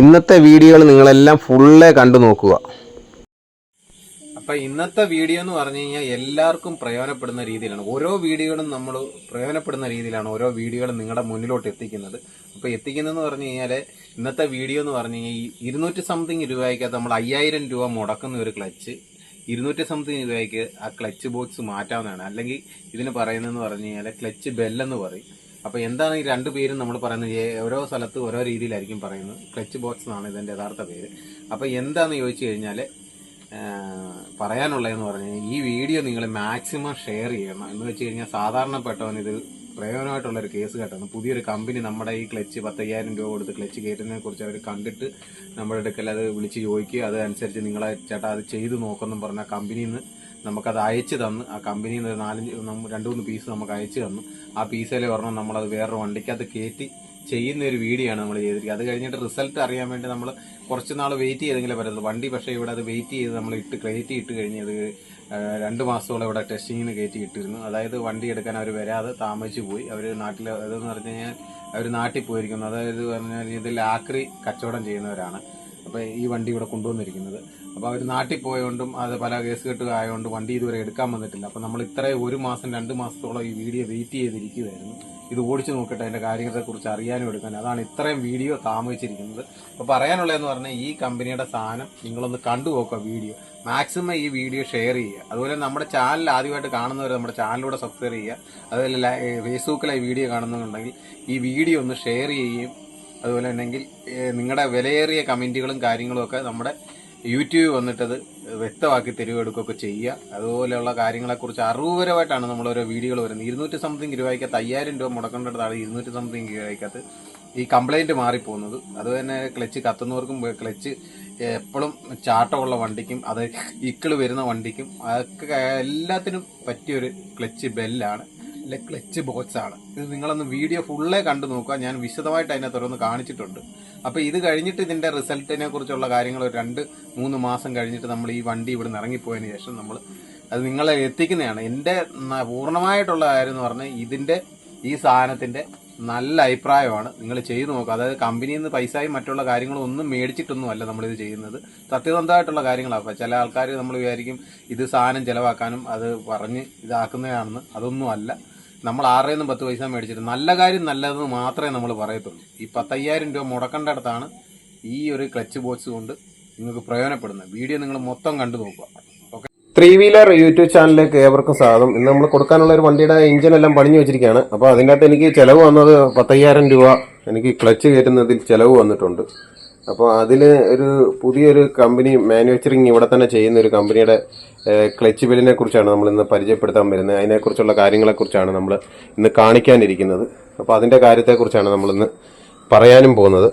ഇന്നത്തെ വീഡിയോകൾ നിങ്ങളെല്ലാം ഫുള്ളേ കണ്ടു നോക്കുക. അപ്പൊ ഇന്നത്തെ വീഡിയോ എന്ന് പറഞ്ഞു കഴിഞ്ഞാൽ എല്ലാവർക്കും പ്രയോജനപ്പെടുന്ന രീതിയിലാണ്. ഓരോ വീഡിയോകളും നമ്മൾ പ്രയോജനപ്പെടുന്ന രീതിയിലാണ് ഓരോ വീഡിയോകളും നിങ്ങളുടെ മുന്നിലോട്ട് എത്തിക്കുന്നത്. അപ്പൊ എത്തിക്കുന്നതെന്ന് പറഞ്ഞു കഴിഞ്ഞാൽ ഇന്നത്തെ വീഡിയോ എന്ന് പറഞ്ഞു കഴിഞ്ഞാൽ ഈ ഇരുന്നൂറ്റി സംതിങ് രൂപയ്ക്കകത്ത് നമ്മൾ അയ്യായിരം രൂപ മുടക്കുന്ന ഒരു ക്ലച്ച് ഇരുന്നൂറ്റി സംതിങ് രൂപയ്ക്ക് ആ ക്ലച്ച് ബോക്സ് മാറ്റാവുന്നതാണ്. അല്ലെങ്കിൽ ഇതിന് പറയുന്നതെന്ന് പറഞ്ഞു കഴിഞ്ഞാൽ ക്ലച്ച് ബെല്ലെന്ന് പറയും. അപ്പൊ എന്താണ് ഈ രണ്ട് പേരും നമ്മൾ പറയുന്നത്? ഓരോ സ്ഥലത്ത് ഓരോ രീതിയിലായിരിക്കും പറയുന്നത്. ക്ലച്ച് ബോക്സ് എന്നാണ് ഇതിന്റെ യഥാർത്ഥ പേര്. അപ്പൊ എന്താന്ന് ചോദിച്ചു കഴിഞ്ഞാൽ പറയാനുള്ളതെന്ന് പറഞ്ഞു ഈ വീഡിയോ നിങ്ങൾ മാക്സിമം ഷെയർ ചെയ്യണം. എന്ന് വെച്ച് കഴിഞ്ഞാൽ സാധാരണപ്പെട്ടവൻ ഇത് പ്രയോജനമായിട്ടുള്ള ഒരു കേസ് കേട്ടാണ്. പുതിയൊരു കമ്പനി നമ്മുടെ ഈ ക്ലച്ച് പത്തയ്യായിരം രൂപ കൊടുത്ത് ക്ലച്ച് കയറ്റുന്നതിനെ കുറിച്ച് അവർ കണ്ടിട്ട് നമ്മുടെ അടുക്കൽ അത് വിളിച്ച് ചോദിക്കുക. അതനുസരിച്ച് നിങ്ങളെ ചേട്ടാ അത് ചെയ്തു നോക്കുന്നു പറഞ്ഞ കമ്പനിന്ന് നിന്ന് നമുക്കത് അയച്ചു തന്ന് ആ കമ്പനിയിൽ നിന്ന് നാലഞ്ച് രണ്ട് മൂന്ന് പീസ് നമുക്ക് അയച്ചു തന്നു ആ പീസിലെ ഒരെണ്ണം നമ്മളത് വേറൊരു വണ്ടിക്കകത്ത് കയറ്റി ചെയ്യുന്ന ഒരു വീഡിയോ ആണ് നമ്മൾ ചെയ്തിരിക്കുന്നത്. അത് കഴിഞ്ഞിട്ട് റിസൾട്ട് അറിയാൻ വേണ്ടി നമ്മൾ കുറച്ച് നാൾ വെയിറ്റ് ചെയ്തെങ്കിലേ പറ്റത്തുള്ളൂ. വണ്ടി പക്ഷേ ഇവിടെ അത് വെയിറ്റ് ചെയ്ത് നമ്മൾ ഇട്ട് കയറ്റി ഇട്ട് കഴിഞ്ഞ് അത് രണ്ട് മാസത്തോളം ഇവിടെ ടെസ്റ്റിങ്ങിന് കയറ്റി ഇട്ടിരുന്നു. അതായത് വണ്ടി എടുക്കാൻ അവർ വരാതെ താമസിച്ചു പോയി. അവർ നാട്ടിൽ അതെന്ന് പറഞ്ഞു കഴിഞ്ഞാൽ അവർ നാട്ടിൽ പോയിരിക്കുന്നു. അതായത് പറഞ്ഞു കഴിഞ്ഞാൽ ഇത് ലാക്രി കച്ചവടം ചെയ്യുന്നവരാണ്. അപ്പോൾ ഈ വണ്ടി ഇവിടെ കൊണ്ടുവന്നിരിക്കുന്നത്. അപ്പോൾ അവർ നാട്ടിൽ പോയതുകൊണ്ടും അത് പല കേസ് കെട്ട് ആയതുകൊണ്ട് വണ്ടി ഇതുവരെ എടുക്കാൻ വന്നിട്ടില്ല. അപ്പോൾ നമ്മൾ ഇത്രയും ഒരു മാസം രണ്ട് മാസത്തോളം ഈ വീഡിയോ വെയിറ്റ് ചെയ്തിരിക്കുകയായിരുന്നു ഇത് ഓടിച്ചു നോക്കട്ടെ അതിന്റെ കാര്യങ്ങളെക്കുറിച്ച് അറിയാനും എടുക്കാനും അതാണ് ഇത്രയും വീഡിയോ താമസിച്ചിരിക്കുന്നത്. അപ്പോൾ പറയാനുള്ളതെന്ന് പറഞ്ഞാൽ ഈ കമ്പനിയുടെ സാധനം നിങ്ങളൊന്ന് കണ്ടു നോക്കുക വീഡിയോ. മാക്സിമം ഈ വീഡിയോ ഷെയർ ചെയ്യുക. അതുപോലെ നമ്മുടെ ചാനൽ ആദ്യമായിട്ട് കാണുന്നവർ നമ്മുടെ ചാനലിലൂടെ സബ്സ്ക്രൈബ് ചെയ്യുക. അതുപോലെ ഫേസ്ബുക്കിലെ വീഡിയോ കാണുന്നുണ്ടെങ്കിൽ ഈ വീഡിയോ ഒന്ന് ഷെയർ ചെയ്യുകയും അതുപോലെ ഉണ്ടെങ്കിൽ നിങ്ങളുടെ വിലയേറിയ കമന്റുകളും കാര്യങ്ങളും ഒക്കെ നമ്മുടെ യൂട്യൂബ് വന്നിട്ടത് വ്യക്തമാക്കി തരുവെടുക്കുകയൊക്കെ ചെയ്യുക. അതുപോലെയുള്ള കാര്യങ്ങളെക്കുറിച്ച് അറിവുപരമായിട്ടാണ് നമ്മൾ ഓരോ വീഡിയോകൾ വരുന്നത്. ഇരുന്നൂറ്റി സംതിങ് രൂപയ്ക്കകത്ത് അയ്യായിരം രൂപ മുടക്കേണ്ടതാണ് ഇരുന്നൂറ്റി സംതിങ് രൂപയ്ക്കകത്ത് ഈ കംപ്ലൈന്റ് മാറിപ്പോകുന്നത്. അത് തന്നെ ക്ലച്ച് കത്തുന്നവർക്കും ക്ലച്ച് എപ്പോഴും ചാട്ടമുള്ള വണ്ടിക്കും അത് ഇക്കിൾ വരുന്ന വണ്ടിക്കും അതൊക്കെ എല്ലാത്തിനും പറ്റിയൊരു ക്ലച്ച് ബെല്ലാണ്. ക്ലച്ച് ബോക്സ് ആണ് ഇത് നിങ്ങളൊന്ന് വീഡിയോ ഫുള്ളേ കണ്ടു നോക്കുക. ഞാൻ വിശദമായിട്ട് അതിനകത്ത് ഓരോന്ന് കാണിച്ചിട്ടുണ്ട്. അപ്പോൾ ഇത് കഴിഞ്ഞിട്ട് ഇതിന്റെ റിസൾട്ടിനെ കുറിച്ചുള്ള കാര്യങ്ങൾ ഒരു രണ്ട് മൂന്ന് മാസം കഴിഞ്ഞിട്ട് നമ്മൾ ഈ വണ്ടി ഇവിടെ നിന്ന് ഇറങ്ങിപ്പോയതിന് ശേഷം നമ്മൾ അത് നിങ്ങളെ എത്തിക്കുന്നതാണ്. എന്റെ പൂർണമായിട്ടുള്ള കാര്യം എന്ന് പറഞ്ഞാൽ ഇതിന്റെ ഈ സാധനത്തിന്റെ നല്ല അഭിപ്രായമാണ്. നിങ്ങൾ ചെയ്തു നോക്കുക. അതായത് കമ്പനിയിൽ നിന്ന് പൈസയും മറ്റുള്ള കാര്യങ്ങളും ഒന്നും മേടിച്ചിട്ടൊന്നും അല്ല നമ്മളിത് ചെയ്യുന്നത്. സത്യസന്ധമായിട്ടുള്ള കാര്യങ്ങളാണ്. അപ്പൊ ചില ആൾക്കാർ നമ്മൾ വിചാരിക്കും ഇത് സാധനം ചിലവാക്കാനും അത് പറഞ്ഞ് ഇതാക്കുന്നതാണെന്ന്. അതൊന്നും അല്ല നമ്മൾ ആറേ നിന്നും പത്ത് പൈസ മേടിച്ചിട്ട് നല്ല കാര്യം നല്ലതെന്ന് മാത്രമേ നമ്മൾ പറയത്തുള്ളൂ. ഈ പത്തയ്യായിരം രൂപ മുടക്കേണ്ടടത്താണ് ഈ ഒരു ക്ലച്ച് ബോക്സ് കൊണ്ട് നിങ്ങൾക്ക് പ്രയോജനപ്പെടുന്നത്. വീഡിയോ നിങ്ങൾ മൊത്തം കണ്ടു നോക്കുക. ഓക്കെ ത്രീ വീലർ യൂട്യൂബ് ചാനലിലേക്ക് ഏവർക്കും സ്വാഗതം. ഇന്ന് നമ്മൾ കൊടുക്കാനുള്ള ഒരു വണ്ടിയുടെ എഞ്ചിൻ എല്ലാം പണിഞ്ഞു വെച്ചിരിക്കുകയാണ്. അപ്പോൾ അതിന്റെ അകത്ത് എനിക്ക് ചിലവ് വന്നത് പത്തയ്യായിരം രൂപ എനിക്ക് ക്ലച്ച് കയറ്റുന്നതിൽ ചിലവ് വന്നിട്ടുണ്ട്. അപ്പോൾ അതിൽ ഒരു പുതിയൊരു കമ്പനി മാനുഫാക്ചറിങ് ഇവിടെ തന്നെ ചെയ്യുന്ന ഒരു കമ്പനിയുടെ ക്ലച്ച് ബെല്ലിനെ കുറിച്ചാണ് നമ്മൾ ഇന്ന് പരിചയപ്പെടുത്താൻ വരുന്നത്. അതിനെക്കുറിച്ചുള്ള കാര്യങ്ങളെക്കുറിച്ചാണ് നമ്മൾ ഇന്ന് കാണിക്കാനിരിക്കുന്നത്. അപ്പോൾ അതിന്റെ കാര്യത്തെക്കുറിച്ചാണ് നമ്മളിന്ന് പറയാനും പോകുന്നത്.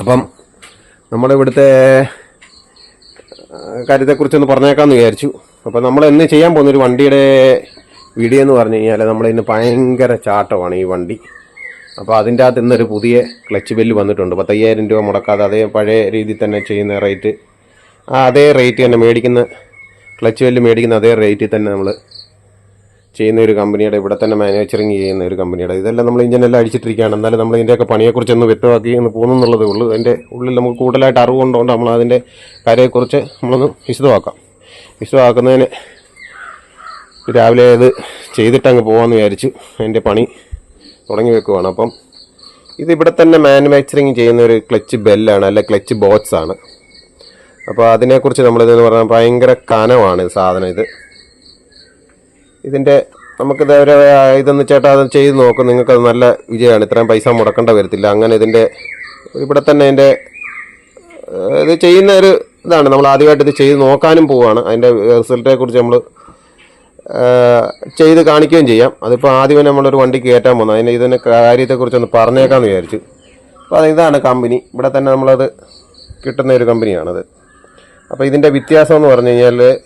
അപ്പം നമ്മളിവിടുത്തെ കാര്യത്തെക്കുറിച്ചൊന്ന് പറഞ്ഞേക്കാമെന്ന് വിചാരിച്ചു. അപ്പോൾ നമ്മൾ ഇന്ന് ചെയ്യാൻ പോകുന്ന ഒരു വണ്ടിയുടെ വീഡിയോ എന്ന് പറഞ്ഞു കഴിഞ്ഞാൽ നമ്മളിന്ന് ഭയങ്കര ചാട്ടമാണ് ഈ വണ്ടി. അപ്പോൾ അതിന്റെ അകത്ത് ഇന്നൊരു പുതിയ ക്ലച്ച് ബെല്ല് വന്നിട്ടുണ്ട്. പത്തയ്യായിരം രൂപ മുടക്കാതെ അതേ പഴയ രീതിയിൽ തന്നെ ചെയ്യുന്ന റേറ്റ്. ആ അതേ റേറ്റ് തന്നെ മേടിക്കുന്ന ക്ലച്ച് ബെല്ല് മേടിക്കുന്ന അതേ റേറ്റിൽ തന്നെ നമ്മൾ ചെയ്യുന്ന ഒരു കമ്പനിയുടെ ഇവിടെ തന്നെ മാനുഫാക്ചറിങ് ചെയ്യുന്ന ഒരു കമ്പനിയുടെ ഇതെല്ലാം നമ്മൾ ഇഞ്ചിനെല്ലാം അടിച്ചിട്ടിരിക്കുകയാണ്. എന്നാലും നമ്മൾ ഇതിന്റെയൊക്കെ പണിയെക്കുറിച്ചൊന്ന് വ്യക്തമാക്കി എന്ന് പോകുന്നുള്ളതേ ഉള്ളൂ. അതിന്റെ ഉള്ളിൽ നമുക്ക് കൂടുതലായിട്ട് അറിവുണ്ടോണ്ട് നമ്മൾ അതിന്റെ കാര്യത്തെക്കുറിച്ച് നമ്മളൊന്ന് വിശദമാക്കാം. വിശദമാക്കുന്നതിന് രാവിലെ അത് ചെയ്തിട്ട് അങ്ങ് പോകാമെന്ന് വിചാരിച്ചു അതിന്റെ പണി തുടങ്ങി വെക്കുവാണ് അപ്പം ഇത് ഇവിടെ തന്നെ മാനുഫാക്ചറിങ് ചെയ്യുന്ന ഒരു ക്ലച്ച് ബെല്ലാണ് അല്ലെ ക്ലച്ച് ബോക്സ് ആണ്. അപ്പോൾ അതിനെക്കുറിച്ച് നമ്മളിതെന്ന് പറഞ്ഞാൽ ഭയങ്കര കനമാണ് സാധനം ഇത്. ഇതിന്റെ നമുക്ക് ഒരു ഇതൊന്ന് ചേട്ടാ അത് ചെയ്ത് നോക്കും നിങ്ങൾക്കത് നല്ല വിജയമാണ്. ഇത്രയും പൈസ മുടക്കേണ്ട വരത്തില്ല. അങ്ങനെ ഇതിന്റെ ഇവിടെ തന്നെ അതിന്റെ ഇത് ചെയ്യുന്ന ഒരു ഇതാണ്. നമ്മൾ ആദ്യമായിട്ട് ഇത് ചെയ്ത് നോക്കാനും പോവുകയാണ് അതിന്റെ റിസൾട്ടിനെ കുറിച്ച് നമ്മൾ ചെയ്ത് കാണിക്കുകയും ചെയ്യാം. അതിപ്പോൾ ആദ്യമേ നമ്മളൊരു വണ്ടി കയറ്റാൻ പോകുന്നത് അതിന് ഇതിന്റെ കാര്യത്തെക്കുറിച്ചൊന്ന് പറഞ്ഞേക്കാമെന്ന് വിചാരിച്ചു. അപ്പോൾ അത് ഇതാണ് കമ്പനി. ഇവിടെ തന്നെ നമ്മളത് കിട്ടുന്ന ഒരു കമ്പനിയാണത്. അപ്പോൾ ഇതിന്റെ വ്യത്യാസം എന്ന് പറഞ്ഞു കഴിഞ്ഞാൽ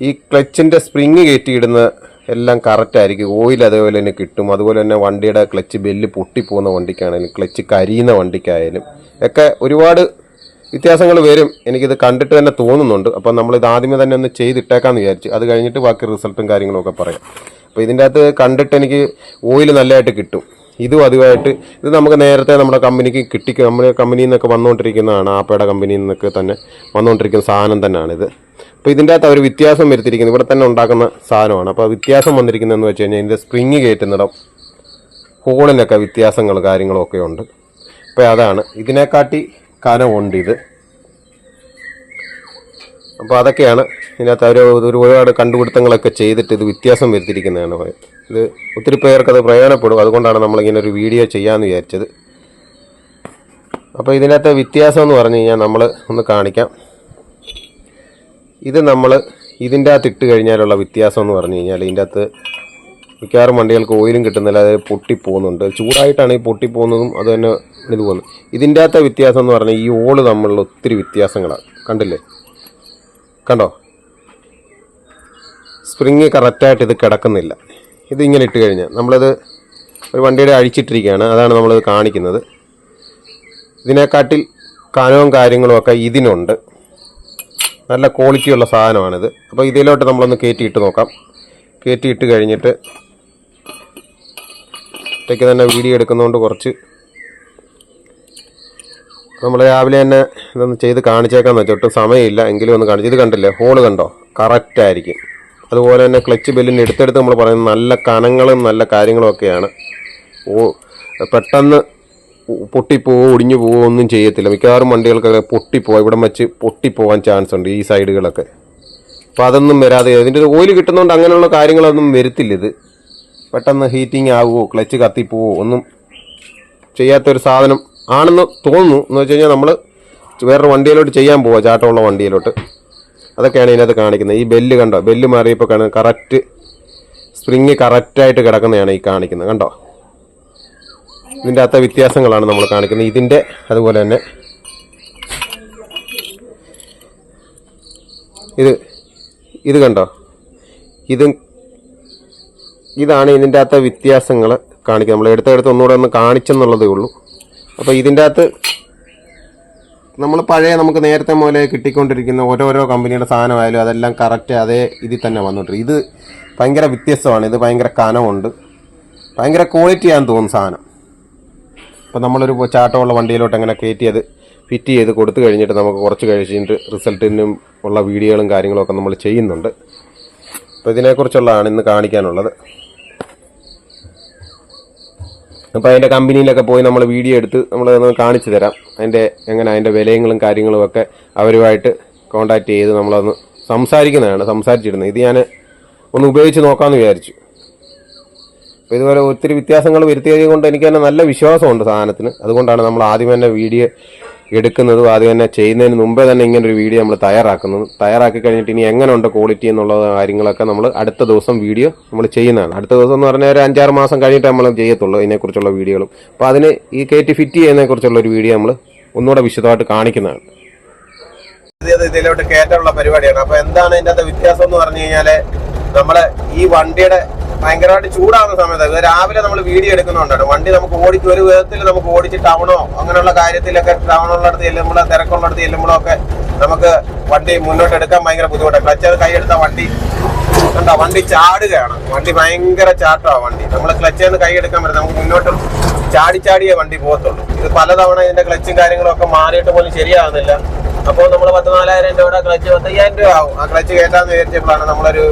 ഈ ക്ലച്ചിന്റെ സ്പ്രിങ് കയറ്റിയിടുന്ന എല്ലാം കറക്റ്റായിരിക്കും ഓയിൽ അതേപോലെ തന്നെ കിട്ടും. അതുപോലെ തന്നെ വണ്ടിയുടെ ക്ലച്ച് ബെല്ല് പൊട്ടിപ്പോകുന്ന വണ്ടിക്കാണെങ്കിലും ക്ലച്ച് കരിയുന്ന വണ്ടിക്കായാലും ഒക്കെ ഒരുപാട് വ്യത്യാസങ്ങൾ വരും. എനിക്കിത് കണ്ടിട്ട് തന്നെ തോന്നുന്നുണ്ട്. അപ്പം ഇത് ആദ്യമേ തന്നെ ഒന്ന് ചെയ്തിട്ടേക്കാന്ന് വിചാരിച്ചു അത് കഴിഞ്ഞിട്ട് ബാക്കി റിസൾട്ടും കാര്യങ്ങളൊക്കെ പറയാം. അപ്പോൾ ഇതിന്റെ അകത്ത് കണ്ടിട്ട് എനിക്ക് ഓയിൽ നല്ലതായിട്ട് കിട്ടും. ഇതും അതുമായിട്ട് ഇത് നമുക്ക് നേരത്തെ നമ്മുടെ കമ്പനിക്ക് കിട്ടി നമ്മുടെ കമ്പനിയിൽ നിന്നൊക്കെ വന്നുകൊണ്ടിരിക്കുന്നതാണ് ആപ്പയുടെ കമ്പനിയിൽ നിന്നൊക്കെ തന്നെ വന്നുകൊണ്ടിരിക്കുന്ന സാധനം തന്നെയാണ് ഇത് അപ്പോൾ ഇതിന്റെ അകത്ത് അവർ വ്യത്യാസം വരുത്തിയിരിക്കുന്നത് ഇവിടെ തന്നെ ഉണ്ടാക്കുന്ന സാധനമാണ്. അപ്പോൾ വ്യത്യാസം വന്നിരിക്കുന്നതെന്ന് വെച്ച് കഴിഞ്ഞാൽ ഇതിന്റെ സ്പ്രിങ് കയറ്റുന്നിടം ഹോളിനൊക്കെ വ്യത്യാസങ്ങൾ കാര്യങ്ങളൊക്കെ ഉണ്ട്. അപ്പോൾ അതാണ്. ഇതിനെക്കാട്ടി കനമുണ്ട് ഇത്. അപ്പോൾ അതൊക്കെയാണ് ഇതിനകത്ത് അവർ ഒരു ഒരുപാട് കണ്ടുപിടുത്തങ്ങളൊക്കെ ചെയ്തിട്ട് ഇത് വ്യത്യാസം വരുത്തിയിരിക്കുന്നതാണ് ഇത് ഒത്തിരി പേർക്ക് അത് പ്രയോജനപ്പെടും. അതുകൊണ്ടാണ് നമ്മളിങ്ങനെ ഒരു വീഡിയോ ചെയ്യാമെന്ന് വിചാരിച്ചത്. അപ്പോൾ ഇതിനകത്തെ വ്യത്യാസം എന്ന് പറഞ്ഞു കഴിഞ്ഞാൽ നമ്മൾ ഒന്ന് കാണിക്കാം. ഇത് നമ്മൾ ഇതിന്റെ അകത്ത് ഇട്ട് കഴിഞ്ഞാലുള്ള വ്യത്യാസം എന്ന് പറഞ്ഞു കഴിഞ്ഞാൽ ഇതിന്റെ അകത്ത് മിക്കവാറും വണ്ടികൾക്ക് ഓയിലും കിട്ടുന്നില്ല അത് പൊട്ടിപ്പോകുന്നുണ്ട്. ചൂടായിട്ടാണ് ഈ പൊട്ടിപ്പോകുന്നതും അത് തന്നെ ഇത് പോകുന്നു ഇതിന്റെ അകത്തെ വ്യത്യാസം എന്ന് പറഞ്ഞാൽ ഈ ഓൾ തമ്മിലുള്ള ഒത്തിരി വ്യത്യാസങ്ങളാണ്. കണ്ടില്ലേ? കണ്ടോ? സ്പ്രിങ് കറക്റ്റായിട്ട് ഇത് കിടക്കുന്നില്ല. ഇത് ഇങ്ങനെ ഇട്ട് കഴിഞ്ഞാൽ നമ്മളത് ഒരു വണ്ടിയുടെ അഴിച്ചിട്ടിരിക്കുകയാണ്. അതാണ് നമ്മളിത് കാണിക്കുന്നത്. ഇതിനെക്കാട്ടിൽ കനവും കാര്യങ്ങളും ഒക്കെ ഇതിനുണ്ട്. നല്ല ക്വാളിറ്റിയുള്ള സാധനമാണിത്. അപ്പോൾ ഇതിലോട്ട് നമ്മളൊന്ന് കയറ്റിയിട്ട് നോക്കാം. കയറ്റിയിട്ട് കഴിഞ്ഞിട്ട് ഒറ്റയ്ക്ക് തന്നെ വീഡിയോ എടുക്കുന്നതുകൊണ്ട് കുറച്ച് നമ്മൾ രാവിലെ തന്നെ ഇതൊന്ന് ചെയ്ത് കാണിച്ചേക്കാന്ന് വെച്ചാൽ ഒട്ടും സമയമില്ല. എങ്കിലും ഒന്ന് കാണിച്ചു ഇത് കണ്ടില്ലേ? ഹോൾ കണ്ടോ? കറക്റ്റ് ആയിരിക്കും. അതുപോലെ തന്നെ ക്ലച്ച് ബെല്ലിന് എടുത്തെടുത്ത് നമ്മൾ പറയുന്നത് നല്ല കനങ്ങളും നല്ല കാര്യങ്ങളും ഒക്കെയാണ്. ഓ പെട്ടെന്ന് പൊട്ടിപ്പോവോ ഒടിഞ്ഞു പോവോ ഒന്നും ചെയ്യത്തില്ല. മിക്കവാറും വണ്ടികൾക്കൊക്കെ പൊട്ടിപ്പോവാം. ഇവിടെ വെച്ച് പൊട്ടിപ്പോവാൻ ചാൻസ് ഉണ്ട് ഈ സൈഡുകളൊക്കെ അപ്പോൾ അതൊന്നും വരാതെ ഇതിന്റെ ഓയിൽ കിട്ടുന്നതുകൊണ്ട് അങ്ങനെയുള്ള കാര്യങ്ങളൊന്നും വരുത്തില്ല ഇത്. പെട്ടെന്ന് ഹീറ്റിംഗ് ആവുമോ ക്ലച്ച് കത്തിപ്പോവോ ഒന്നും ചെയ്യാത്തൊരു സാധനം ആണെന്ന് തോന്നുന്നു എന്ന് വെച്ച് കഴിഞ്ഞാൽ നമ്മൾ വേറൊരു വണ്ടിയിലോട്ട് ചെയ്യാൻ പോവാം ചാട്ടമുള്ള വണ്ടിയിലോട്ട്. അതൊക്കെയാണ് ഇതിനകത്ത് കാണിക്കുന്നത്. ഈ ബെല്ല് കണ്ടോ? ബെല്ല് മാറിയപ്പോൾ കാണുക കറക്റ്റ് സ്പ്രിങ് കറക്റ്റായിട്ട് കിടക്കുന്നതാണ് ഈ കാണിക്കുന്നത്. കണ്ടോ? ഇതിന്റെ അകത്തെ വ്യത്യാസങ്ങളാണ് നമ്മൾ കാണിക്കുന്നത്. ഇതിന്റെ അതുപോലെ തന്നെ ഇത് ഇത് കണ്ടോ? ഇത് ഇതാണ് ഇതിന്റെ അകത്തെ വ്യത്യാസങ്ങൾ കാണിക്കുക നമ്മൾ എടുത്തെടുത്ത് ഒന്നുകൂടെ ഒന്ന് കാണിച്ചെന്നുള്ളതേ ഉള്ളൂ. അപ്പോൾ ഇതിന്റെ അകത്ത് നമ്മൾ പഴയ നമുക്ക് നേരത്തെ മുതലേ കിട്ടിക്കൊണ്ടിരിക്കുന്ന ഓരോരോ കമ്പനിയുടെ സാധനമായാലും അതെല്ലാം കറക്റ്റ് അതേ ഇതിൽ തന്നെ വന്നിട്ട് ഇത് ഭയങ്കര വ്യത്യസ്തമാണ്. ഇത് ഭയങ്കര കനമുണ്ട്. ഭയങ്കര ക്വാളിറ്റിയാണെന്ന് തോന്നുന്നു സാധനം. അപ്പോൾ നമ്മളൊരു ചാട്ടമുള്ള വണ്ടിയിലോട്ട് അങ്ങനെ കയറ്റി അത് ഫിറ്റ് ചെയ്ത് കൊടുത്തു കഴിഞ്ഞിട്ട് നമുക്ക് കുറച്ച് കഴിച്ചിട്ട് റിസൾട്ടിനും ഉള്ള വീഡിയോകളും കാര്യങ്ങളൊക്കെ നമ്മൾ ചെയ്യുന്നുണ്ട്. അപ്പോൾ ഇതിനെക്കുറിച്ചുള്ളതാണ് ഇന്ന് കാണിക്കാനുള്ളത്. അപ്പോൾ അതിന്റെ കമ്പനിയിലൊക്കെ പോയി നമ്മൾ വീഡിയോ എടുത്ത് നമ്മൾ അതൊന്ന് കാണിച്ചു തരാം. അതിന്റെ എങ്ങനെ അതിന്റെ വിലയങ്ങളും കാര്യങ്ങളും ഒക്കെ അവരുമായിട്ട് കോണ്ടാക്ട് ചെയ്ത് നമ്മളൊന്ന് സംസാരിക്കുന്നതാണ് സംസാരിച്ചിരുന്നത്. ഇത് ഞാൻ ഒന്ന് ഉപയോഗിച്ച് നോക്കാമെന്ന് വിചാരിച്ചു. അപ്പോൾ ഇതുപോലെ ഒത്തിരി വ്യത്യാസങ്ങൾ വരുത്തിയത് കൊണ്ട് എനിക്ക് തന്നെ നല്ല വിശ്വാസമുണ്ട് സാധനത്തിന്. അതുകൊണ്ടാണ് നമ്മൾ ആദ്യം തന്നെ വീഡിയോ എടുക്കുന്നതും അത് തന്നെ ചെയ്യുന്നതിന് മുമ്പേ തന്നെ ഇങ്ങനെ ഒരു വീഡിയോ നമ്മൾ തയ്യാറാക്കുന്നത് തയ്യാറാക്കി കഴിഞ്ഞിട്ട് ഇനി എങ്ങനെ ഉണ്ട് ക്വാളിറ്റി എന്നുള്ള കാര്യങ്ങളൊക്കെ നമ്മൾ അടുത്ത ദിവസം വീഡിയോ നമ്മൾ ചെയ്യുന്നതാണ്. അടുത്ത ദിവസം എന്ന് പറഞ്ഞാൽ ഒരു അഞ്ചാറ് മാസം കഴിഞ്ഞിട്ട് നമ്മൾ ചെയ്യത്തുള്ളൂ ഇതിനെക്കുറിച്ചുള്ള വീഡിയോകളും അപ്പോൾ അതിന് ഈ കയറ്റി ഫിറ്റ് ചെയ്യുന്നതിനെക്കുറിച്ചുള്ള ഒരു വീഡിയോ നമ്മൾ ഒന്നുകൂടെ വിശദമായിട്ട് കാണിക്കുന്നതാണ്. ഇതിലോട്ട് കയറ്റമുള്ള പരിപാടിയാണ്. അപ്പോൾ എന്താണ് ഇതിന്റെ വ്യത്യാസം എന്ന് പറഞ്ഞു കഴിഞ്ഞാൽ നമ്മൾ ഈ വണ്ടിയുടെ ഭയങ്കരമായിട്ട് ചൂടാവുന്ന സമയത്ത്. രാവിലെ നമ്മൾ വീഡിയോ എടുക്കുന്നുണ്ടാണ് വണ്ടി നമുക്ക് ഓടിച്ച് ഒരു വിധത്തിൽ നമുക്ക് ഓടിച്ച് ടൗണോ അങ്ങനെയുള്ള കാര്യത്തിലൊക്കെ ടൗണുള്ളിടത്ത് ചെല്ലുമ്പോഴോ തിരക്കുള്ളിടത്ത് ചെല്ലുമ്പോഴോ ഒക്കെ നമുക്ക് വണ്ടി മുന്നോട്ട് എടുക്കാൻ ഭയങ്കര ബുദ്ധിമുട്ടാണ് ക്ലച്ച് കൈയെടുത്ത വണ്ടി കണ്ടോ? വണ്ടി ചാടുകയാണ്. വണ്ടി ഭയങ്കര ചാട്ടമാണ് വണ്ടി. നമ്മൾ ക്ലച്ചിൽ നിന്ന് കൈ എടുക്കാൻ പറ്റും നമുക്ക് മുന്നോട്ട് ചാടി ചാടിയേ വണ്ടി പോകത്തുള്ളൂ. ഇത് പലതവണ ഇതിന്റെ ക്ലച്ചും കാര്യങ്ങളും ഒക്കെ മാറിയിട്ട് പോലും ശരിയാകുന്നില്ല അപ്പോൾ നമ്മൾ പത്ത് നാലായിരം രൂപയുടെ ക്ലച്ച് പത്തയ്യായിരം രൂപ ആവും. ആ ക്ലച്ച് കയറ്റാന്ന് വിചാരിച്ചപ്പോഴാണ് നമ്മളൊരു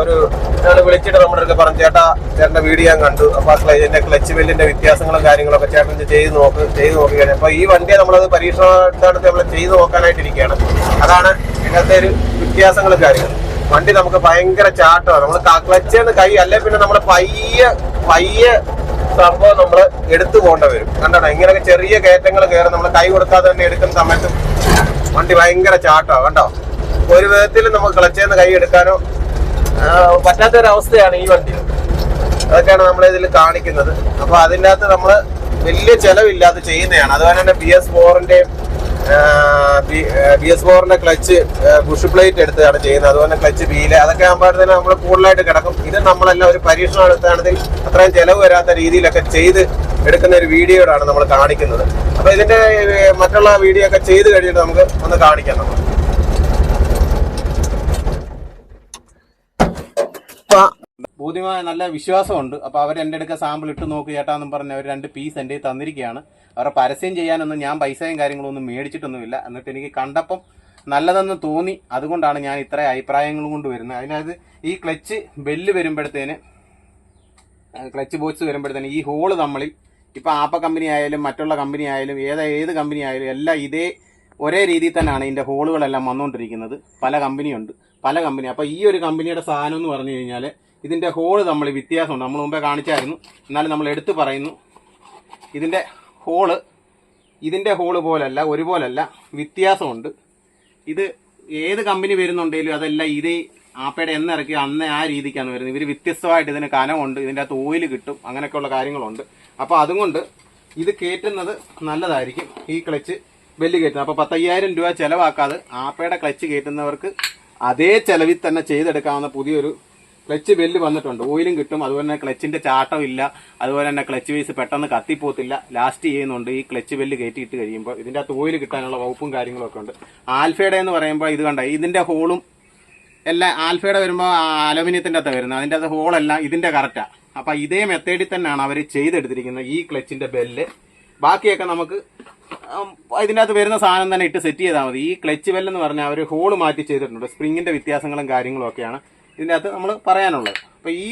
ഒരു ഒരാൾ വിളിച്ചിട്ട് നമ്മുടെ അടുത്ത് പറഞ്ഞു ചേട്ടാ ചേട്ടന്റെ വീഡിയോ ഞാൻ കണ്ടു. അപ്പൊ ആ ഇതിന്റെ ക്ലച്ച് ബെല്ലിന്റെ വ്യത്യാസങ്ങളും കാര്യങ്ങളൊക്കെ ചേട്ടൻ ചെയ്ത് നോക്ക് ചെയ്ത് നോക്കുകയാണ്. അപ്പൊ ഈ വണ്ടിയെ നമ്മളത് പരീക്ഷണത്തെ നമ്മൾ ചെയ്ത് നോക്കാനായിട്ടിരിക്കുകയാണ്. അതാണ് ഇതിനകത്തെ ഒരു വ്യത്യാസങ്ങളും കാര്യങ്ങളും. വണ്ടി നമുക്ക് ഭയങ്കര ചാട്ടമാണ്. നമ്മൾ ക്ലച്ച് കൈ അല്ലെ പിന്നെ നമ്മൾ പയ്യെ പയ്യെ സംഭവം നമ്മൾ എടുത്തു പോകേണ്ട വരും. കണ്ടോ ഇങ്ങനെയൊക്കെ ചെറിയ കയറ്റങ്ങൾ കയറി നമ്മൾ കൈ കൊടുക്കാതെ തന്നെ എടുക്കുന്ന സമയത്ത് വണ്ടി ഭയങ്കര ചാട്ടമാണ്. കണ്ടോ? ഒരു വിധത്തിൽ നമുക്ക് ക്ലച്ചേന്ന് കൈ എടുക്കാനോ പറ്റാത്തൊരവസ്ഥയാണ് ഈ വണ്ടി. അതൊക്കെയാണ് നമ്മൾ ഇതിൽ കാണിക്കുന്നത്. അപ്പൊ അതിന്റെ അകത്ത് നമ്മൾ വലിയ ചെലവില്ലാതെ ചെയ്യുന്നതാണ്. അതുപോലെ തന്നെ ബി എസ് ഫോറിന്റെ ബി എസ് ഫോറിന്റെ ക്ലച്ച് ബുഷ് പ്ലേറ്റ് എടുത്താണ് ചെയ്യുന്നത്. അതുപോലെ ക്ലച്ച് വീൽ അതൊക്കെ ആകുമ്പോഴത്തേനും നമ്മൾ കൂടുതലായിട്ട് കിടക്കും. ഇത് നമ്മളെല്ലാം ഒരു പരീക്ഷണം എടുത്താണെങ്കിൽ അത്രയും ചെലവ് വരാത്ത രീതിയിലൊക്കെ ചെയ്ത് എടുക്കുന്ന ഒരു വീഡിയോയാണ് നമ്മൾ കാണിക്കുന്നത്. അപ്പൊ ഇതിന്റെ മറ്റുള്ള വീഡിയോ ഒക്കെ ചെയ്ത് കഴിഞ്ഞിട്ട് നമുക്ക് ഒന്ന് കാണിക്കാം നമ്മൾ ബോധ്യമായ നല്ല വിശ്വാസമുണ്ട്. അപ്പോൾ അവർ എന്റെ അടുക്ക സാമ്പിൾ ഇട്ട് നോക്ക് ചേട്ടാന്നും പറഞ്ഞ് അവർ രണ്ട് പീസ് കയ്യിൽ തന്നിരിക്കുകയാണ് അവരുടെ പരസ്യം ചെയ്യാനൊന്നും ഞാൻ പൈസയും കാര്യങ്ങളും ഒന്നും മേടിച്ചിട്ടൊന്നുമില്ല. എന്നിട്ട് എനിക്ക് കണ്ടപ്പം നല്ലതെന്ന് തോന്നി. അതുകൊണ്ടാണ് ഞാൻ ഇത്ര അഭിപ്രായങ്ങൾ കൊണ്ട് വരുന്നത്. അതിനകത്ത് ഈ ക്ലച്ച് ബെല്ല് വരുമ്പോഴത്തേന് ക്ലച്ച് ബോക്സ് വരുമ്പോഴത്തേന് ഈ ഹോൾ നമ്മളിൽ ഇപ്പൊ ആപ്പ കമ്പനി ആയാലും മറ്റുള്ള കമ്പനി ആയാലും ഏത് ഏത് കമ്പനി ആയാലും എല്ലാം ഇതേ ഒരേ രീതിയിൽ തന്നെയാണ് ഇതിന്റെ ഹോളുകളെല്ലാം വന്നുകൊണ്ടിരിക്കുന്നത്. പല കമ്പനിയുണ്ട് പല കമ്പനി അപ്പോൾ ഈ ഒരു കമ്പനിയുടെ സാധനം എന്ന് പറഞ്ഞു കഴിഞ്ഞാൽ ഇതിന്റെ ഹോൾ നമ്മൾ വ്യത്യാസമുണ്ട് നമ്മൾ മുമ്പേ കാണിച്ചായിരുന്നു. എന്നാലും നമ്മൾ എടുത്തു പറയുന്നു. ഇതിന്റെ ഹോൾ ഇതിന്റെ ഹോൾ പോലല്ല ഒരുപോലല്ല. വ്യത്യാസമുണ്ട്. ഇത് ഏത് കമ്പനി വരുന്നുണ്ടെങ്കിലും അതെല്ലാം ഇതേ ആപ്പയുടെ എന്ന് ഇറക്കി അന്ന് ആ രീതിക്കാണ് വരുന്നത്. ഇവർ വ്യത്യസ്തമായിട്ട് ഇതിന് കനമുണ്ട്. ഇതിന്റെ അകത്ത് ഓയിൽ കിട്ടും. അങ്ങനെയൊക്കെയുള്ള കാര്യങ്ങളുണ്ട്. അപ്പോൾ അതുകൊണ്ട് ഇത് കയറ്റുന്നത് നല്ലതായിരിക്കും. ഈ ക്ലച്ച് വലിയ കയറ്റുന്നത് അപ്പോൾ പത്തയ്യായിരം രൂപ ചിലവാക്കാതെ ആപ്പയുടെ ക്ലച്ച് കയറ്റുന്നവർക്ക് അതേ ചെലവിൽ തന്നെ ചെയ്തെടുക്കാവുന്ന പുതിയൊരു ക്ലച്ച് ബെല്ല് വന്നിട്ടുണ്ട്. ഓയിലും കിട്ടും. അതുപോലെ തന്നെ ക്ലച്ചിന്റെ ചാട്ടം ഇല്ല. അതുപോലെ തന്നെ ക്ലച്ച് വീസ് പെട്ടെന്ന് കത്തിപ്പോത്തില്ല ലാസ്റ്റ് ചെയ്യുന്നുണ്ട്. ഈ ക്ലച്ച് ബെല്ല് കയറ്റിയിട്ട് കഴിയുമ്പോൾ ഇതിന്റെ അകത്ത് ഓയിൽ കിട്ടാനുള്ള വകുപ്പും കാര്യങ്ങളൊക്കെ ഉണ്ട്. ആൽഫയുടെ എന്ന് പറയുമ്പോൾ ഇത് കണ്ട? ഇതിന്റെ ഹോളും എല്ലാം ആൽഫയുടെ വരുമ്പോൾ അലുമിനിയത്തിന്റെ അകത്ത് വരുന്നത്. അതിന്റെ അകത്ത് ഹോളെല്ലാം ഇതിന്റെ കറക്റ്റാ അപ്പൊ ഇതേ മെത്തേഡിൽ തന്നെയാണ് അവർ ചെയ്തെടുത്തിരിക്കുന്നത് ഈ ക്ലച്ചിന്റെ ബെല്ല് ബാക്കിയൊക്കെ നമുക്ക് അകത്ത് വരുന്ന സാധനം തന്നെ ഇട്ട് സെറ്റ് ചെയ്താൽ മതി. ഈ ക്ലച്ച് ബെല്ലെന്ന് പറഞ്ഞാൽ അവർ ഹോൾ മാറ്റി ചെയ്തിട്ടുണ്ട്. സ്പ്രിങ്ങിന്റെ വ്യത്യാസങ്ങളും കാര്യങ്ങളും ഒക്കെയാണ്. ഇതിന്റെ അകത്ത് നമ്മൾ പറയാനുള്ളത്. അപ്പോൾ ഈ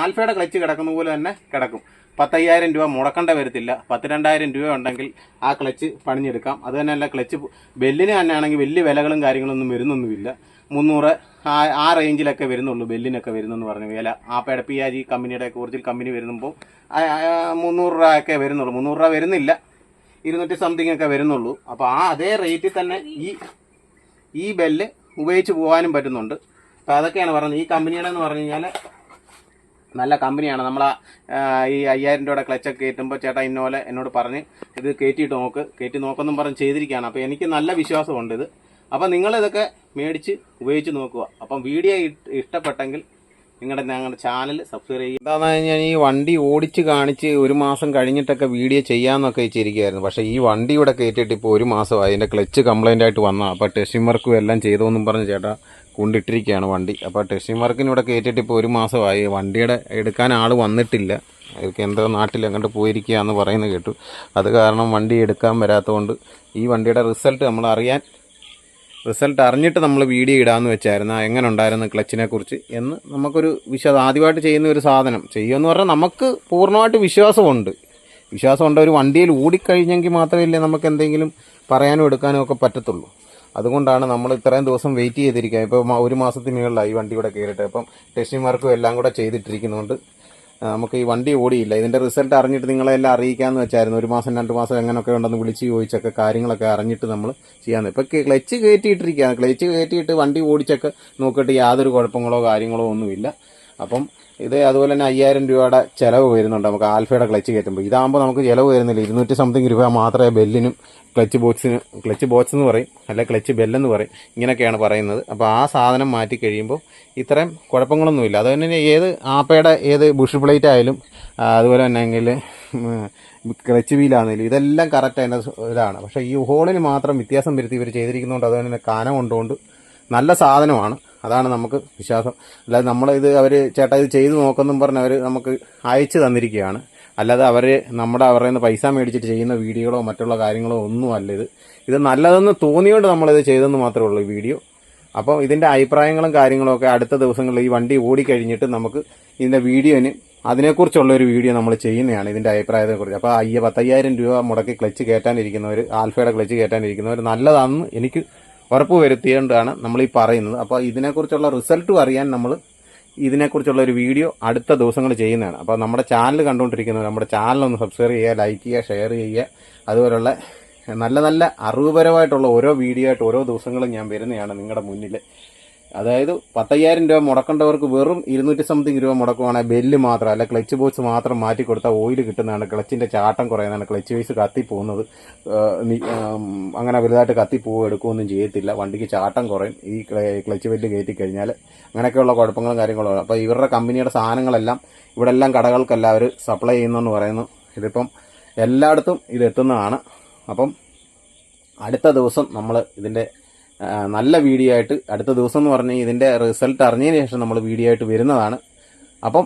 ആൽഫയുടെ ക്ലച്ച് കിടക്കുന്ന പോലെ തന്നെ കിടക്കും. പത്തയ്യായിരം രൂപ മുടക്കേണ്ട വരത്തില്ല. പത്ത് രണ്ടായിരം രൂപ ഉണ്ടെങ്കിൽ ആ ക്ലച്ച് പണിഞ്ഞെടുക്കാം. അത് തന്നെയല്ല ക്ലച്ച് ബെല്ലിന് തന്നെ ആണെങ്കിൽ വലിയ വിലകളും കാര്യങ്ങളൊന്നും വരുന്നൊന്നുമില്ല. മുന്നൂറ് ആ ആ റേഞ്ചിലൊക്കെ വരുന്നുള്ളൂ ബെല്ലിനൊക്കെ വരുന്നെന്ന് പറഞ്ഞു വില ആപ്പയുടെ പി ആ ജി കമ്പനിയുടെ കുറച്ചിൽ കമ്പനി വരുമ്പോൾ മുന്നൂറ് രൂപ ഒക്കെ വരുന്നുള്ളൂ. മുന്നൂറ് രൂപ വരുന്നില്ല. ഇരുന്നൂറ്റി സംതിങ് ഒക്കെ വരുന്നുള്ളൂ. അപ്പോൾ ആ അതേ റേറ്റിൽ തന്നെ ഈ ഈ ബെല്ല് ഉപയോഗിച്ച് പോകാനും പറ്റുന്നുണ്ട്. അപ്പോൾ അതൊക്കെയാണ് പറഞ്ഞത്. ഈ കമ്പനിയുടെ എന്ന് പറഞ്ഞു കഴിഞ്ഞാൽ നല്ല കമ്പനിയാണ്. നമ്മൾ ഈ അയ്യായിരം രൂപയുടെ ക്ലച്ചൊക്കെ കയറ്റുമ്പോൾ ചേട്ടാ ഇന്നോലെ എന്നോട് പറഞ്ഞ് ഇത് കയറ്റിയിട്ട് നോക്ക്. കയറ്റി നോക്കെന്നും പറഞ്ഞ് ചെയ്തിരിക്കുകയാണ്. അപ്പോൾ എനിക്ക് നല്ല വിശ്വാസമുണ്ട് ഇത്. അപ്പം നിങ്ങളിതൊക്കെ മേടിച്ച് ഉപയോഗിച്ച് നോക്കുക. അപ്പം വീഡിയോ ഇഷ്ടപ്പെട്ടെങ്കിൽ നിങ്ങളുടെ ഞങ്ങളുടെ ചാനൽ സബ്സ്ക്രൈബ് ചെയ്യുക എന്താണെന്ന് കഴിഞ്ഞാൽ ഈ വണ്ടി ഓടിച്ച് കാണിച്ച് ഒരു മാസം കഴിഞ്ഞിട്ടൊക്കെ വീഡിയോ ചെയ്യാമെന്നൊക്കെ വെച്ചിരിക്കുകയായിരുന്നു. പക്ഷേ ഈ വണ്ടി ഇവിടെ കയറ്റിയിട്ട് ഇപ്പോൾ ഒരു മാസമായി അതിന്റെ ക്ലച്ച് കംപ്ലൈന്റ് ആയിട്ട് വന്നാൽ അപ്പോൾ ടെസ്റ്റിംഗ് വർക്കും എല്ലാം ചെയ്തോന്നും പറഞ്ഞ് ചേട്ടാ കൊണ്ടിട്ടിരിക്കുകയാണ് വണ്ടി. അപ്പോൾ ടെസ്റ്റിംഗ് വർക്കിന് ഇവിടെ കയറ്റിയിട്ട് ഇപ്പോൾ ഒരു മാസമായി. വണ്ടിയുടെ എടുക്കാൻ ആൾ വന്നിട്ടില്ല. കേന്ദ്ര നാട്ടിൽ അങ്ങോട്ട് പോയിരിക്കുക എന്ന് പറയുന്നത് കേട്ടു. അത് കാരണം വണ്ടി എടുക്കാൻ വരാത്തതുകൊണ്ട് ഈ വണ്ടിയുടെ റിസൾട്ട് നമ്മൾ അറിയാൻ റിസൾട്ട് അറിഞ്ഞിട്ട് നമ്മൾ വീഡിയോ ഇടാമെന്ന് വെച്ചായിരുന്നു. എങ്ങനെ ഉണ്ടായിരുന്നു ക്ലച്ചിനെ കുറിച്ച് എന്ന് നമുക്കൊരു വിശ്വാസം ആദ്യമായിട്ട് ചെയ്യുന്ന ഒരു സാധനം. ചെയ്യുമെന്ന് പറഞ്ഞാൽ നമുക്ക് പൂർണമായിട്ട് വിശ്വാസമുണ്ട്. വിശ്വാസമുണ്ട് ഒരു വണ്ടിയിൽ ഓടിക്കഴിഞ്ഞെങ്കിൽ മാത്രമല്ലേ നമുക്ക് എന്തെങ്കിലും പറയാനും എടുക്കാനും ഒക്കെ പറ്റത്തുള്ളൂ. അതുകൊണ്ടാണ് നമ്മൾ ഇത്രയും ദിവസം വെയിറ്റ് ചെയ്തിരിക്കുക ഇപ്പോൾ ഒരു മാസത്തിന് മുകളിലായി ഈ വണ്ടി ഇവിടെ കയറിയിട്ട്. അപ്പം ടെസ്റ്റിംഗ് വർക്കും എല്ലാം കൂടെ ചെയ്തിട്ടിരിക്കുന്നതുകൊണ്ട് നമുക്ക് ഈ വണ്ടി ഓടിയില്ല. ഇതിന്റെ റിസൾട്ട് അറിഞ്ഞിട്ട് നിങ്ങളെല്ലാം അറിയിക്കാമെന്ന് വെച്ചായിരുന്നു. ഒരു മാസം രണ്ട് മാസം എങ്ങനെയൊക്കെ ഉണ്ടെന്ന് വിളിച്ച് ചോദിച്ചൊക്കെ കാര്യങ്ങളൊക്കെ അറിഞ്ഞിട്ട് നമ്മൾ ചെയ്യാന്ന്. ഇപ്പോൾ ക്ലച്ച് കയറ്റിയിട്ടിരിക്കുകയാണ്. ക്ലച്ച് കയറ്റിയിട്ട് വണ്ടി ഓടിച്ചൊക്കെ നോക്കിയിട്ട് യാതൊരു കുഴപ്പങ്ങളോ കാര്യങ്ങളോ ഒന്നുമില്ല. അപ്പം ഇത് അതുപോലെ തന്നെ അയ്യായിരം രൂപയുടെ ചിലവ് വരുന്നുണ്ട്. നമുക്ക് ആൽഫയുടെ ക്ലച്ച് കയറ്റുമ്പോൾ. ഇതാകുമ്പോൾ നമുക്ക് ചിലവ് വരുന്നില്ല. ഇരുന്നൂറ്റി സംതിങ് രൂപ മാത്രമേ ബെല്ലിനും ക്ലച്ച് ബോക്സിന് ക്ലച്ച് ബോക്സ് എന്ന് പറയും. അല്ല ക്ലച്ച് ബെല്ലെന്ന് പറയും. ഇങ്ങനെയൊക്കെയാണ് പറയുന്നത്. അപ്പോൾ ആ സാധനം മാറ്റി കഴിയുമ്പോൾ ഇത്രയും കുഴപ്പങ്ങളൊന്നുമില്ല അതുപോലെ തന്നെ ഏത് ആപ്പയുടെ ഏത് ബുഷ് പ്ലേറ്റ് ആയാലും അതുപോലെ തന്നെ എങ്കിൽ ക്ലച്ച് വീലാണെങ്കിലും ഇതെല്ലാം കറക്റ്റ് അതിന്റെ ഇതാണ്. പക്ഷേ ഈ ഹോളിന് മാത്രം വ്യത്യാസം വരുത്തി ഇവർ ചെയ്തിരിക്കുന്നതുകൊണ്ട് അതുപോലെ തന്നെ കാനം കൊണ്ടുകൊണ്ട് നല്ല സാധനമാണ്. അതാണ് നമുക്ക് വിശ്വാസം. അല്ലാതെ നമ്മളിത് അവർ ചേട്ടാ ഇത് ചെയ്തു നോക്കെന്നും പറഞ്ഞ് അവർ നമുക്ക് അയച്ചു തന്നിരിക്കുകയാണ്. അല്ലാതെ അവർ നമ്മുടെ അവരുടെ നിന്ന് പൈസ മേടിച്ചിട്ട് ചെയ്യുന്ന വീഡിയോകളോ മറ്റുള്ള കാര്യങ്ങളോ ഒന്നും അല്ല ഇത്. ഇത് നല്ലതെന്ന് തോന്നിയോണ്ട് നമ്മളിത് ചെയ്തെന്ന് മാത്രമേ ഉള്ളൂ ഈ വീഡിയോ. അപ്പം ഇതിന്റെ അഭിപ്രായങ്ങളും കാര്യങ്ങളും ഒക്കെ അടുത്ത ദിവസങ്ങളിൽ ഈ വണ്ടി ഓടിക്കഴിഞ്ഞിട്ട് നമുക്ക് ഇതിന്റെ വീഡിയോന് അതിനെക്കുറിച്ചുള്ള ഒരു വീഡിയോ നമ്മൾ ചെയ്യുന്നതാണ് ഇതിന്റെ അഭിപ്രായത്തെക്കുറിച്ച് അപ്പോൾ അയ്യ പത്തയ്യായിരം രൂപ മുടക്കി ക്ലച്ച് കയറ്റാനിരിക്കുന്നവർ ആൽഫയുടെ ക്ലച്ച് കയറ്റാനിരിക്കുന്നവർ നല്ലതാണെന്ന് എനിക്ക് ഉറപ്പ് വരുത്തിയതുകൊണ്ടാണ് നമ്മൾ ഈ പറയുന്നത്. അപ്പോൾ ഇതിനെക്കുറിച്ചുള്ള റിസൾട്ടും അറിയാൻ നമ്മൾ ഇതിനെക്കുറിച്ചുള്ള ഒരു വീഡിയോ അടുത്ത ദിവസങ്ങൾ ചെയ്യുന്നതാണ്. അപ്പോൾ നമ്മുടെ ചാനൽ കണ്ടുകൊണ്ടിരിക്കുന്നത് നമ്മുടെ ചാനൽ ഒന്ന് സബ്സ്ക്രൈബ് ചെയ്യുക ലൈക്ക് ചെയ്യുക ഷെയർ ചെയ്യുക. അതുപോലുള്ള നല്ല നല്ല അറിവുപരമായിട്ടുള്ള ഓരോ വീഡിയോ ആയിട്ട് ഓരോ ദിവസങ്ങളും ഞാൻ വരുന്നതാണ് നിങ്ങളുടെ മുന്നിൽ അതായത് പത്തയ്യായിരം രൂപ മുടക്കേണ്ടവർക്ക് വെറും ഇരുന്നൂറ്റി സംതിങ് രൂപ മുടക്കുവാണെങ്കിൽ ബെല്ല് മാത്രം അല്ല ക്ലച്ച് ബോക്സ് മാത്രം മാറ്റി കൊടുത്താൽ ഓയിൽ കിട്ടുന്നതാണ്. ക്ലച്ചിന്റെ ചാട്ടം കുറയുന്നതാണ്. ക്ലച്ച് വൈസ് കത്തിപ്പോകുന്നത് അങ്ങനെ വലുതായിട്ട് കത്തിപ്പോവുക എടുക്കുകയൊന്നും ചെയ്യത്തില്ല. വണ്ടിക്ക് ചാട്ടം കുറയും. ഈ ക്ലച്ച് ബെല്ല് കയറ്റി കഴിഞ്ഞാൽ അങ്ങനെയൊക്കെയുള്ള കുഴപ്പങ്ങളും കാര്യങ്ങളും അപ്പോൾ ഇവരുടെ കമ്പനിയുടെ സാധനങ്ങളെല്ലാം ഇവിടെ എല്ലാം കടകൾക്കെല്ലാം അവർ സപ്ലൈ ചെയ്യുന്നെന്ന് പറയുന്നു. ഇതിപ്പം എല്ലായിടത്തും ഇത് എത്തുന്നതാണ്. അപ്പം അടുത്ത ദിവസം നമ്മൾ ഇതിന്റെ നല്ല വീഡിയോ ആയിട്ട് അടുത്ത ദിവസം എന്ന് പറഞ്ഞാൽ ഇതിന്റെ റിസൾട്ട് അറിഞ്ഞതിന് ശേഷം നമ്മൾ വീഡിയോ ആയിട്ട് വരുന്നതാണ്. അപ്പം